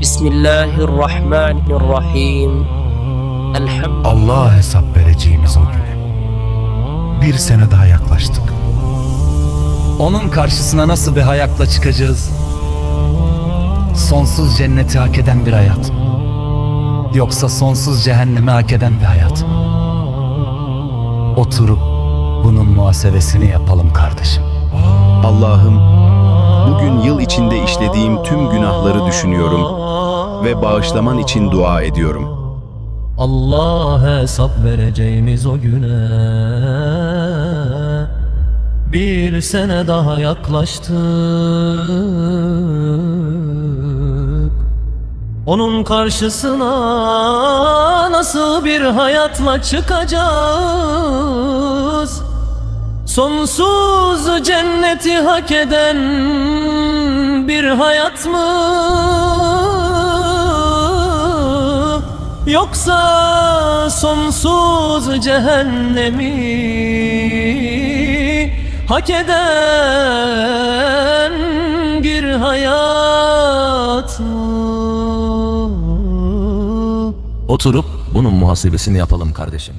Bismillahirrahmanirrahim. Elhamdülillah. Allah'a hesap vereceğimiz o güne. Bir sene daha yaklaştık. Onun karşısına nasıl bir hayatla çıkacağız? Sonsuz cenneti hak eden bir hayat. Yoksa sonsuz cehennemi hak eden bir hayat. mı? Oturup bunun muhasebesini yapalım kardeşim. Allah'ım, bugün yıl içinde işlediğim tüm günahları düşünüyorum ve bağışlaman için dua ediyorum. Allah hesap vereceğimiz o güne Bir sene daha yaklaştık Onun karşısına nasıl bir hayatla çıkacağız Sonsuz cenneti hak eden bir hayat mı? Yoksa sonsuz cehennemi hak eden bir hayat mı? Oturup bunun muhasebesini yapalım kardeşim.